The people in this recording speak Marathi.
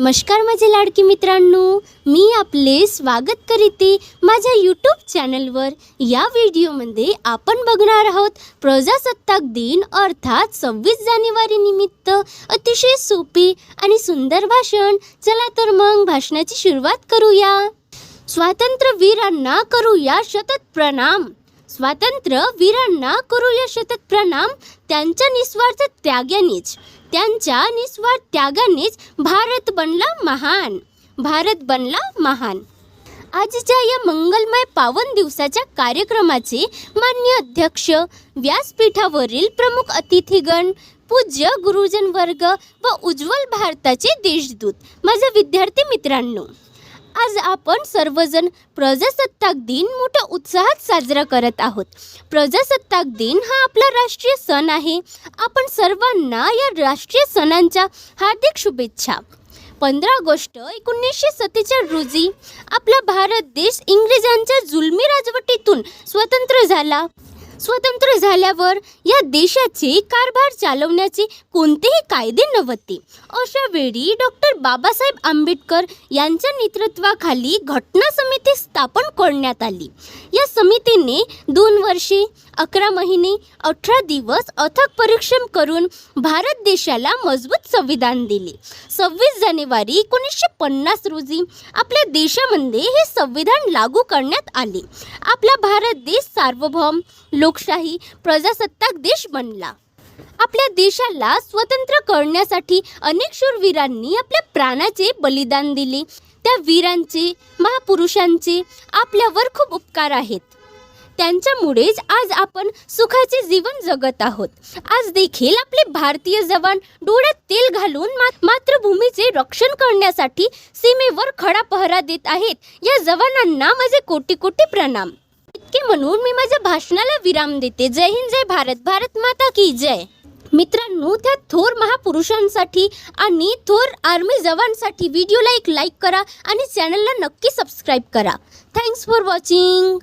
नमस्कार माझे लाडकी मित्रांनो मी आपले स्वागत करीते माझ्या यूट्यूब चॅनलवर या व्हिडिओमध्ये आपण बघणार आहोत प्रजासत्ताक दिन अर्थात सव्वीस जानेवारी निमित्त अतिशय सोपी आणि सुंदर भाषण. चला तर मग भाषणाची सुरुवात करूया. स्वातंत्र्यवीरांना करूया शतत प्रणाम. स्वातंत्र्य वीरांना करूया शतक प्रणाम त्यांच्या निस्वार्थ त्यागानेच त्यांच्या निस्वार्थ त्यागानेच भारत बनला महान भारत बनला महान. आजच्या या मंगलमय पावन दिवसाच्या कार्यक्रमाचे मान्य अध्यक्ष व्यासपीठावरील प्रमुख अतिथीगण पूज्य गुरुजन वर्ग व उज्ज्वल भारताचे देशदूत. माझे विद्यार्थी मित्रांनो आज आपण सर्वजण प्रजासत्ताक दिन मोठ्या उत्साहात साजरा करत आहोत. प्रजासत्ताक दिन हा आपला राष्ट्रीय सण आहे. आपण सर्वांना या राष्ट्रीय सणांच्या हार्दिक शुभेच्छा. पंधरा ऑगस्ट एकोणीसशे सत्तेचाळीस रोजी आपला भारत देश इंग्रजांच्या जुलमी राजवटीतून स्वतंत्र झाला. स्वतंत्र झाल्यावर या देशाचे कारभार चालवण्याचे कोणतेही कायदे नव्हते. अशा वेळी डॉक्टर बाबासाहेब आंबेडकर यांच्या नेतृत्वाखाली घटना समिती स्थापन करण्यात आली. या समितीने दोन वर्षे अकरा महिने अठरा दिवस अथक परिश्रम करून भारत देशाला मजबूत संविधान दिले. सव्वीस जानेवारी एकोणीसशे पन्नास रोजी आपल्या देशामध्ये हे संविधान लागू करण्यात आले. आपला भारत देश सार्वभौम लोकशाही प्रजासत्ताक देश बनला. आपल्या देशाला स्वतंत्र करण्यासाठी अनेक शूरवीरांनी आपल्या प्राणाचे बलिदान दिले. त्या वीरांचे महापुरुषांचे आपल्यावर खूप उपकार आहेत. त्यांच्यामुळेच आज आपण सुखाचे जीवन जगत आहोत. आज देखील आपले भारतीय जवान डोळ्यात तेल घालून मातृभूमीचे रक्षण करण्यासाठी सीमेवर खडा पहरा देत आहेत. या जवानांना माझे कोटी कोटी प्रणाम. इतके म्हणून मी माझ्या भाषणाला विराम देते. जय हिंद जय भारत. भारत माता की जय. मित्रांनो त्या थोर महापुरुषांसाठी आणि थोर आर्मी जवानसाठी व्हिडिओला एक लाईक करा आणि चॅनलला नक्की सबस्क्राईब करा. Thanks for watching